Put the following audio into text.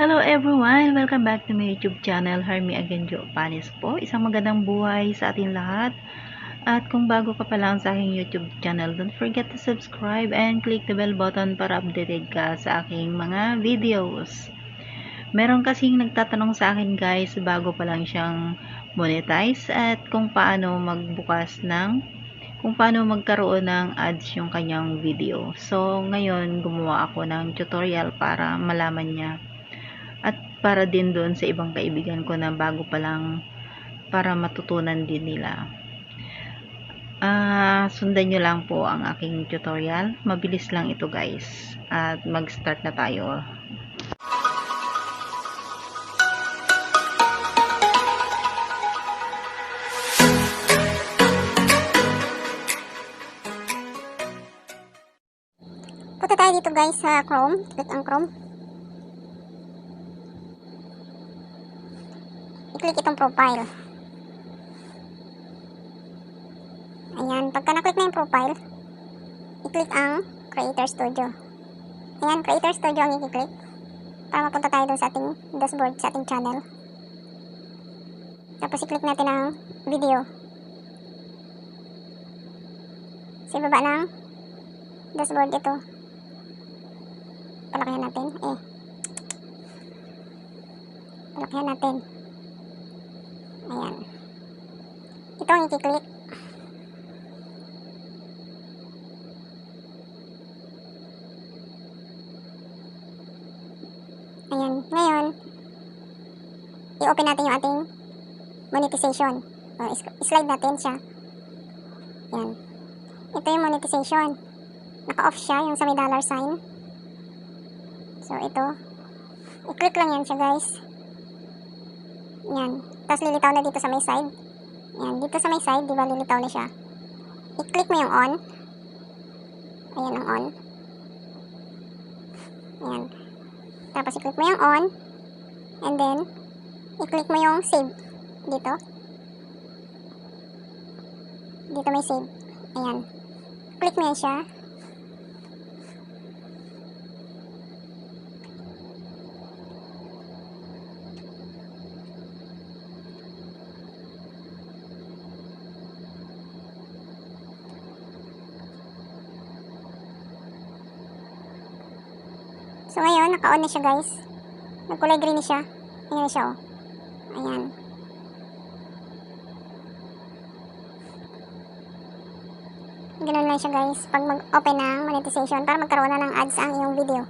Hello everyone! Welcome back to my YouTube channel, Hermie Agenjo Panis po. Isang magandang buhay sa ating lahat. At kung bago ka pa lang sa aking YouTube channel, don't forget to subscribe and click the bell button para updated ka sa aking mga videos. Meron kasing nagtatanong sa akin guys, bago pa lang siyang monetize at kung paano magbukas ng kung paano magkaroon ng ads yung kanyang video. So, ngayon gumawa ako ng tutorial para malaman niya at para din doon sa ibang kaibigan ko na bago pa lang para matutunan din nila. Ah, sundan nyo lang po ang aking tutorial. Mabilis lang ito guys. At mag-start na tayo. Punta tayo dito guys sa Chrome. Click ang Chrome. I-click itong profile. Ayan. Pagka na-click na yung profile, i-click ang Creator Studio. Ayan, Creator Studio ang i-click para mapunta tayo dun sa ating dashboard, sa ating channel. Tapos i-click natin ang video. Sa ibaba ng dashboard ito palakihan natin eh palakihan natin ayan ito ang i-click ayan ngayon i-open natin yung ating monetization o, is- slide natin siya ayan ito yung monetization naka-off siya yung sa may dollar sign So, ito. I-click lang yan siya, guys. Yan. Tapos, lilitaw na dito sa may side. Yan. Dito sa may side, di ba, lilitaw na siya. I-click mo yung on. Ayan ang on. Yan. Tapos, i-click mo yung on. And then, i-click mo yung save. Dito. Dito may save. Ayan. Click mo yan siya. So ngayon, naka-on na siya guys. Nagkulay green na siya. Ayan na siya oh. Ayan. Ganun lang siya guys. Pag mag-open ng monetization para magkaroon na ng ads ang iyong video.